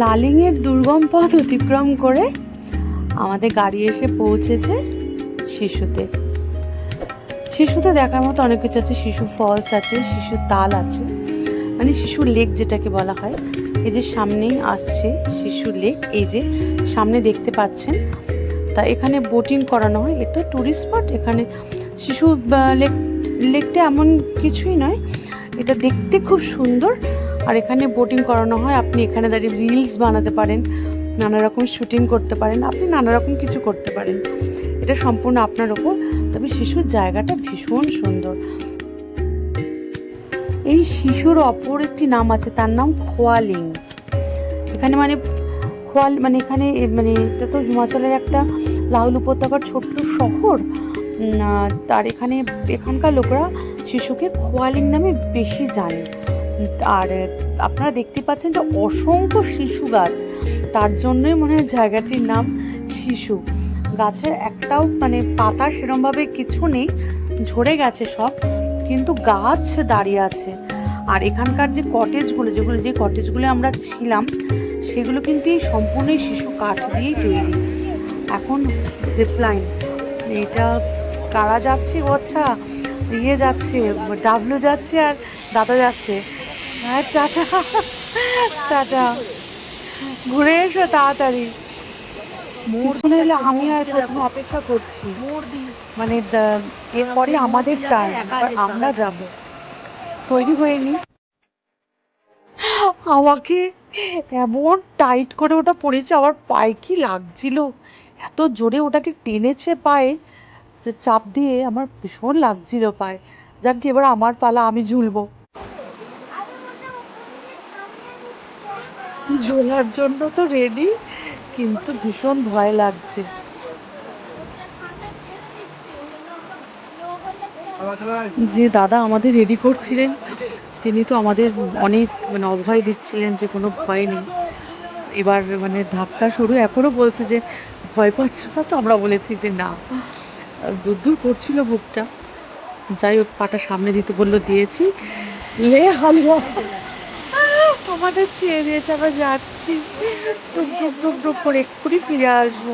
লালিংয়ের দুর্গম পথ অতিক্রম করে আমাদের গাড়ি এসে পৌঁছেছে শিশুতে। শিশুতে দেখার মতো অনেক কিছু আছে। শিশু ফলস আছে, শিশু তাল আছে। মানে শিশু লেক যেটাকে বলা হয়। এই যে সামনেই আসছে শিশু লেক এই যে সামনে দেখতে পাচ্ছেন তা এখানে বোটিং করানো হয়। এটা ট্যুরিস্ট স্পট এখানে শিশু লেক লেকটা এমন কিছুই নয়। এটা দেখতে খুব সুন্দর। আর এখানে বোটিং করানো হয়। আপনি এখানে দাঁড়িয়ে রিলস বানাতে পারেন, নানা রকম শুটিং করতে পারেন, আপনি নানা রকম কিছু করতে পারেন। এটা সম্পূর্ণ আপনার ওপর তবে শিশুর জায়গাটা ভীষণ সুন্দর। এই শিশুর অপর একটি নাম আছে, তার নাম খোয়ালিং। এখানে মানে খোয়াল মানে এখানে মানে এটা তো হিমাচলের একটা লাহুল উপত্যকার ছোট্ট শহর। তার এখানে এখানকার লোকরা শিশুকে খোয়ালিং নামে বেশি জানে। আর আপনারা দেখতে পাচ্ছেন যে অসংখ্য শিশু গাছ, তার জন্যই মনে হয় জায়গাটির নাম শিশু। গাছের একটাও মানে পাতা সেরমভাবে কিছু নেই, ঝরে গেছে সব, কিন্তু গাছ দাঁড়িয়ে আছে। আর এখানকার যে কটেজগুলো যেগুলো, যে কটেজগুলো আমরা ছিলাম সেগুলো কিন্তু এই সম্পূর্ণই শিশু কাঠ দিয়েই তৈরি। এখন জিপলাইন এটা কারা যাচ্ছে ও আচ্ছা? ইয়ে যাচ্ছে ডাবলু যাচ্ছে আর দাদা যাচ্ছে। হ্যাঁ টাটা টাটা। ঘুরে এসো তাড়াতাড়ি। পিছনে এলে আমি আর প্রথমে অপেক্ষা করছি। মানে এরপরে আমাদের টার্ন আমরা যাব। তৈরি হয়ে নি আমাকে এমন টাইট করে ওটা পড়েছে, আমার পায়ে কি লাগছিল। এত জোরে ওটাকে টেনেছে পায়ে, যে চাপ দিয়ে আমার ভীষণ লাগছিল পায়ে। যাক কি, এবার আমার পালা, আমি ঝুলবো। ঝোলার জন্য তো রেডি কিন্তু ভীষণ ভয় লাগছে। যে দাদা আমাদের রেডি করছিলেন। তিনি তো আমাদের অনেক মানে অভয় দিচ্ছিলেন যে কোনো ভয় নেই। এবার মানে ধাক্কা শুরু এখনও বলছে যে ভয় পাচ্ছ না তো আমরা বলেছি যে না। দূর করছিল বুকটা। যাই হোক, পাটা সামনে দিতে বলল, দিয়েছি। লে হালুয়া। আমাদের চেয়ে দিয়েছে, আমরা যাচ্ছি। টুক টুক টুক টুক করে এক্ষুনি ফিরে আসব।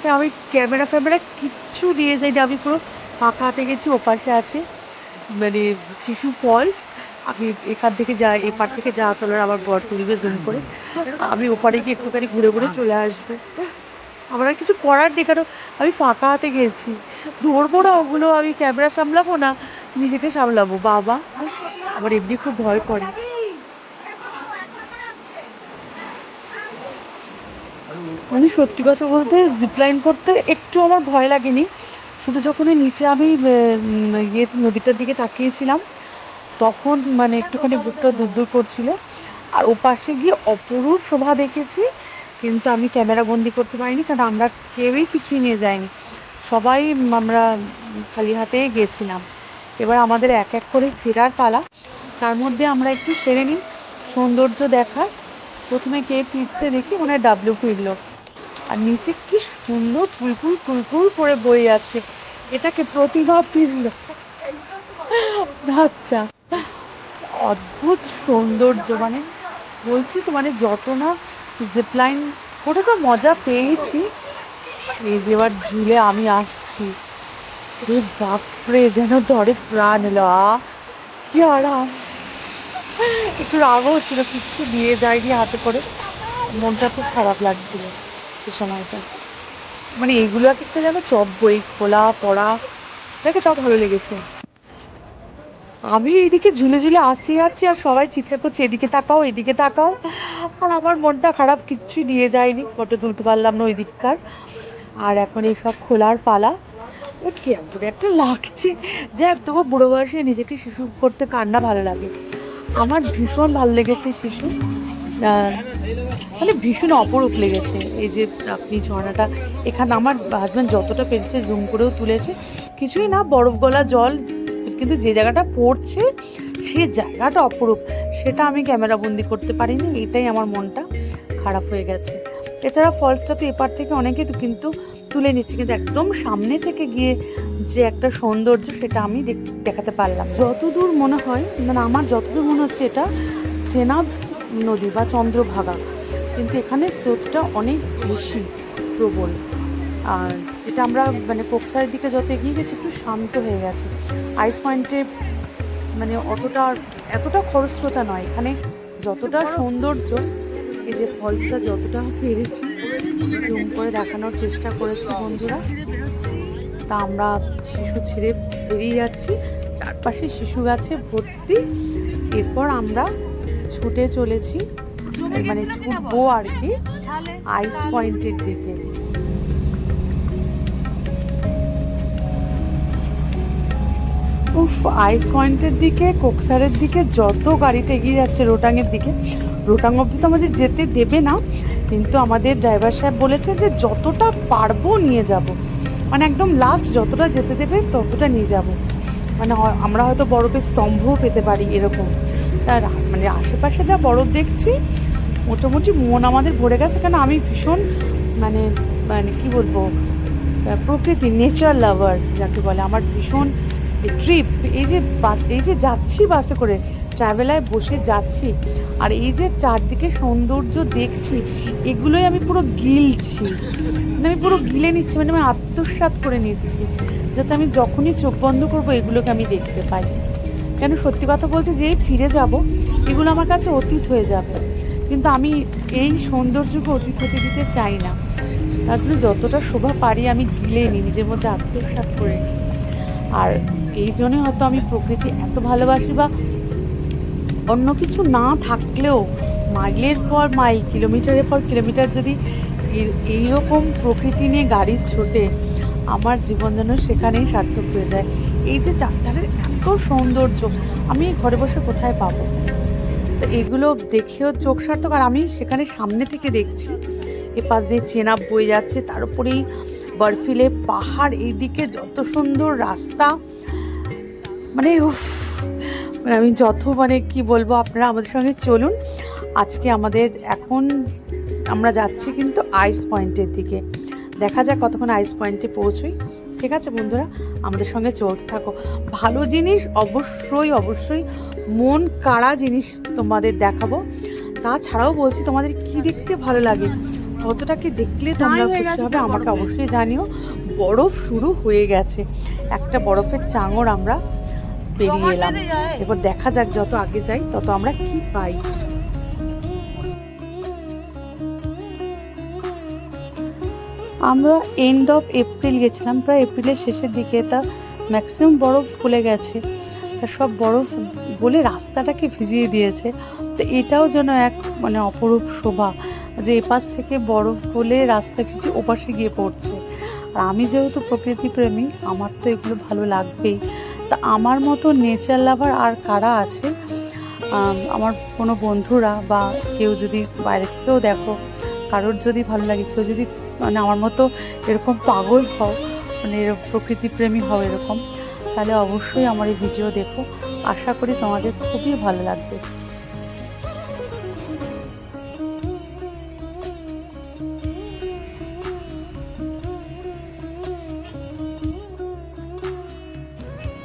তা আমি ক্যামেরা ফ্যামেরা কিচ্ছু নিয়ে যাইনি। আমি পুরো ফাঁকা হাতে গেছি, ওপাশে আছে মানে শিশু ফলস। আমি এখান থেকে যা এপার থেকে যা তোলার আমার বর তুলবে জুম করে। আমি ওপারে গিয়ে একটুখানি ঘুরে ঘুরে চলে আসব। আমার আর কিছু করার নেই, কারণ আমি ফাঁকা হাতে গেছি। ধরবো না ওগুলো, আমি ক্যামেরা সামলাবো না, নিজেকে সামলাবো। বাবা, আমার এমনি খুব ভয় করে। মানে সত্যি কথা বলতে জিপলাইন করতে একটু আমার ভয় লাগেনি। শুধু যখন নিচে আমি ইয়ে নদীটার দিকে তাকিয়েছিলাম তখন মানে একটুখানি বুকটা দূর করছিল। আর ওপাশে গিয়ে অপরূপ শোভা দেখেছি, কিন্তু আমি ক্যামেরা বন্দি করতে পারিনি, কারণ আমরা কেউই কিছুই নিয়ে যাইনি। সবাই আমরা খালি হাতেই গেছিলাম। এবার আমাদের এক এক করে ফেরার পালা। তার মধ্যে আমরা একটু সেরে নিই। সৌন্দর্য দেখার। প্রথমে কে ফিরছে দেখি মনে হয় ডাবলু ফিরল। আর নিচে কি সুন্দর কুলকুল কুলকুল করে বয়ে যাচ্ছে এটাকে প্রতিভা ফিরল। আচ্ছা। অদ্ভুত সৌন্দর্য মানে বলছি তো মানে যত না জিপলাইন ওটা তো মজা পেয়েছি। এই যে এবার ঝুলে আমি আসছি। এ বাপরে, যেন ধরে প্রাণ এলো কি আরাম। একটু রাগও হচ্ছিল, কিচ্ছু দিয়ে যায়নি হাতে করে। মনটা খুব খারাপ লাগছিল সে সময়টা। মানে এইগুলো এক একটা যেন চপ বই খোলা, পড়া, দেখে সব ভালো লেগেছে। আমি এইদিকে ঝুলে ঝুলে আসি যাচ্ছি আর সবাই চিৎকার করছে, এদিকে তাকাও এদিকে তাকাও। আর আমার মনটা খারাপ কিচ্ছু নিয়ে যায়নি ফটো তুলতে পারলাম না ওই দিককার। আর এখন এইসব খোলার পালা। কেমন একটা লাগছে। যে একদম বুড়ো বয়সে নিজেকে শিশু করতে কান্না ভালো লাগে। আমার ভীষণ ভালো লেগেছে শিশু। মানে ভীষণ অপরূপ লেগেছে। এই যে আপনি ঝর্ণাটা, এখানে আমার হাজব্যান্ড যতটা পেরেছে জুম করেও তুলেছে। কিছুই না, বরফ গলা জল কিন্তু যে জায়গাটা পড়ছে, সে জায়গাটা অপরূপ। সেটা আমি ক্যামেরা বন্দি করতে পারিনি, এটাই আমার মনটা খারাপ হয়ে গেছে। এছাড়া ফলসটা তো এপার থেকে অনেকে কিন্তু তুলে নিচ্ছে, কিন্তু একদম সামনে থেকে গিয়ে যে একটা সৌন্দর্য, সেটা আমি দেখ- দেখাতে পারলাম। যতদূর মনে হয় মানে আমার যতদূর মনে হচ্ছে এটা চেনাব নদী বা চন্দ্রভাগা। কিন্তু এখানে স্রোতটা অনেক বেশি প্রবল। আর যেটা আমরা মানে কোকসারের দিকে যত এগিয়ে গেছি, একটু শান্ত হয়ে গেছে। আইস পয়েন্টে মানে অতটা, এতটা খরস্রোতা নয়। এখানে যতটা সৌন্দর্য, এই যে ফলসটা যতটা পেরেছি জুম করে দেখানোর চেষ্টা করেছি বন্ধুরা। তা আমরা শিশু ছেড়ে বেরিয়ে যাচ্ছি। চারপাশে শিশু গাছে ভর্তি। এরপর আমরা ছুটে চলেছি মানে ছুটবো আর কি আইস পয়েন্টের দিকে। উফ আইস পয়েন্টের দিকে কোকসারের দিকে যত গাড়িটা এগিয়ে যাচ্ছে রোটাংয়ের দিকে। রোটাং অবধি তো আমাদের যেতে দেবে না, কিন্তু আমাদের ড্রাইভার সাহেব বলেছে যে যতটা পারব নিয়ে যাব। মানে একদম লাস্ট যতটা যেতে দেবে ততটা নিয়ে যাব। মানে আমরা হয়তো বরফের স্তম্ভও পেতে পারি এরকম। তার মানে আশেপাশে যা বরফ দেখছি, মোটামুটি মন আমাদের ভরে গেছে, কেন আমি ভীষণ মানে মানে কি বলব প্রকৃতি নেচার লাভার যাকে বলে। আমার ভীষণ ট্রিপ এই যে বাস এই যে যাচ্ছি বাসে করে ট্রাভেলায় বসে যাচ্ছি, আর এই যে চারদিকে সৌন্দর্য দেখছি, এগুলোই আমি পুরো গিলছি। মানে আমি পুরো গিলে নিচ্ছি মানে আমি আত্মসাৎ করে নিচ্ছি, যাতে আমি যখনই চোখ বন্ধ করব, এগুলোকে আমি দেখতে পাই। কেন সত্যি কথা বলছে, যে ফিরে যাব, এগুলো আমার কাছে অতীত হয়ে যাবে। কিন্তু আমি এই সৌন্দর্যকে অতীত হতে দিতে চাই না। তার জন্য যতটা শোভা পারি, আমি গিলে নিই, নিজের মধ্যে আত্মসাৎ করে নিই। আর এই জন্যে হয়তো আমি প্রকৃতি এত ভালোবাসি বা অন্য কিছু না থাকলেও মাইলের পর মাইল, কিলোমিটারের পর কিলোমিটার যদি এই- এইরকম প্রকৃতি নিয়ে গাড়ি ছোটে, আমার জীবন যেন সেখানেই সার্থক হয়ে যায়। এই যে চারধারের এত সৌন্দর্য, আমি ঘরে বসে কোথায় পাবো? তো এগুলো দেখেও চোখ সার্থক। আর আমি সেখানে সামনে থেকে দেখছি এ পাশ দিয়ে চেনাব বয়ে যাচ্ছে, তার উপরেই বরফিলে পাহাড় এইদিকে যত সুন্দর রাস্তা মানে উফ মানে আমি যত মানে কি বলব আপনারা আমাদের সঙ্গে চলুন। আজকে আমাদের এখন আমরা যাচ্ছি কিন্তু আইস পয়েন্টের দিকে। দেখা যাক কতক্ষণ আইস পয়েন্টে পৌঁছই। ঠিক আছে বন্ধুরা, আমাদের সঙ্গে চলতে থাকো। ভালো জিনিস অবশ্যই অবশ্যই মন কাড়া জিনিস তোমাদের দেখাবো। তাছাড়াও বলছি তোমাদের কি দেখতে ভালো লাগে? কতটা কি দেখলে তোমরা খুশি হবে আমাকে অবশ্যই জানিও। বরফ শুরু হয়ে গেছে। একটা বরফের চাঙড় আমরা পেরিয়ে এলাম। এবার দেখা যাক যত আগে যাই তত আমরা কি পাই। আমরা এন্ড অফ এপ্রিল গেছিলাম। প্রায় এপ্রিলের শেষের দিকে তা ম্যাক্সিমাম বরফ গলে গেছে। তা সব বরফ গলে রাস্তাটাকে ভিজিয়ে দিয়েছে। তো এটাও যেন এক মানে অপরূপ শোভা যে এপাশ থেকে বরফ গলে রাস্তা ভিজে ওপাশে গিয়ে পড়ছে। আর আমি যেহেতু প্রকৃতি প্রেমী, আমার তো এগুলো ভালো লাগবেই। তা আমার মতো নেচার লাভার আর কারা আছে? আমার কোনো বন্ধুরা বা কেউ যদি বাইরে থেকেও দেখো, কারোর যদি ভালো লাগে, কেউ যদি মানে আমার মতো এরকম পাগল হও মানে এরকম প্রকৃতি প্রেমী হও এরকম তাহলে অবশ্যই আমার এই ভিডিও দেখো। আশা করি তোমাদের খুবই ভালো লাগবে।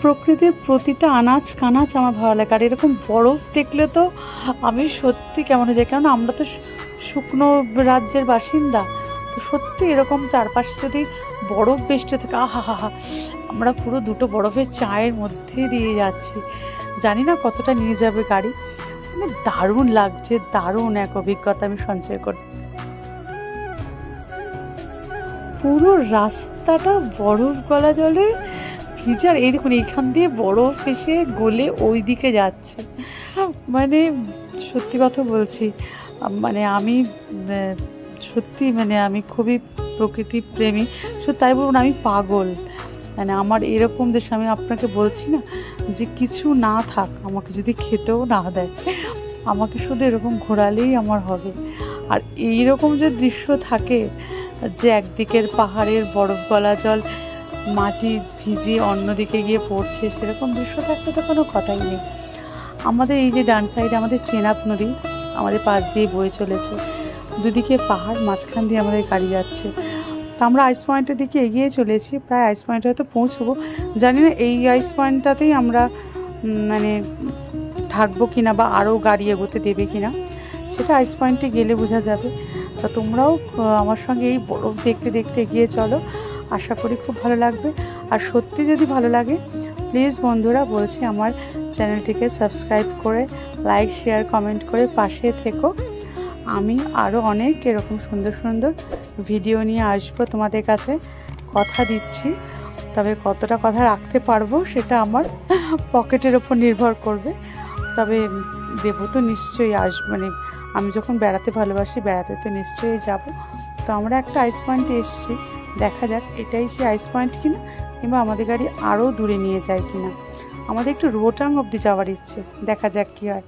প্রকৃতির প্রতিটা আনাজ কানাচ আমার ভালো লাগে। আর এরকম বরফ দেখলে তো আমি সত্যি কেমন হয়ে যাই কারণ আমরা তো শুকনো রাজ্যের বাসিন্দা, তো সত্যি এরকম চারপাশে যদি বরফ বেষ্টে থাকে, আহা হা হা। আমরা পুরো দুটো বরফের চায়ের মধ্যে দিয়ে যাচ্ছি। জানি না কতটা নিয়ে যাবে গাড়ি। মানে দারুণ লাগছে, দারুণ এক অভিজ্ঞতা আমি সঞ্চয় করি পুরো রাস্তাটা বরফ গলা জলে ভিজার এই দেখুন, এইখান দিয়ে বরফ এসে গলে ওই দিকে যাচ্ছে। মানে সত্যি কথা বলছি মানে আমি সত্যি মানে আমি খুবই প্রকৃতি প্রেমী। শুধু তাই বলুন আমি পাগল। মানে আমার এরকম দেশ, আমি আপনাকে বলছি না যে কিছু না থাক, আমাকে যদি খেতেও না দেয়, আমাকে শুধু এরকম ঘোরালেই আমার হবে। আর এইরকম যে দৃশ্য থাকে, যে একদিকের পাহাড়ের বরফ গলা জল, মাটি ভিজিয়ে অন্যদিকে গিয়ে পড়ছে, সেরকম দৃশ্য থাকতে তো কোনো কথাই নেই। আমাদের এই যে ডান সাইডে আমাদের চেনাব নদী, আমাদের পাশ দিয়ে বয়ে চলেছে। দুদিকে পাহাড়, মাঝখান দিয়ে আমাদের গাড়ি যাচ্ছে। তো আমরা আইস পয়েন্টের দিকে এগিয়ে চলেছি, প্রায় আইস পয়েন্টে হয়তো পৌঁছবো। জানি না এই আইস পয়েন্টটাতেই আমরা মানে থাকব কিনা বা আরও গাড়ি এগোতে দেবে কিনা, সেটা আইস পয়েন্টে গেলে বোঝা যাবে। তা তোমরাও আমার সঙ্গে এই বরফ দেখতে দেখতে এগিয়ে চলো, আশা করি খুব ভালো লাগবে। আর সত্যি যদি ভালো লাগে প্লিজ বন্ধুরা বলছি আমার চ্যানেলটিকে সাবস্ক্রাইব করে লাইক শেয়ার কমেন্ট করে পাশে থেকো। আমি আরও অনেক এরকম সুন্দর সুন্দর ভিডিও নিয়ে আসব তোমাদের কাছে। কথা দিচ্ছি। তবে কতটা কথা রাখতে পারব সেটা আমার পকেটের ওপর নির্ভর করবে। তবে দেবো তো নিশ্চয়ই আস মানে আমি যখন বেড়াতে ভালোবাসি, বেড়াতে তো নিশ্চয়ই যাব। তো আমরা একটা আইস পয়েন্টে এসেছি। দেখা যাক, এটাই সেই আইস পয়েন্ট কিনা কিংবা আমাদের গাড়ি আরও দূরে নিয়ে যায় কিনা। আমাদের একটু রোটাং অবধি যাওয়ার ইচ্ছে। দেখা যাক কী হয়।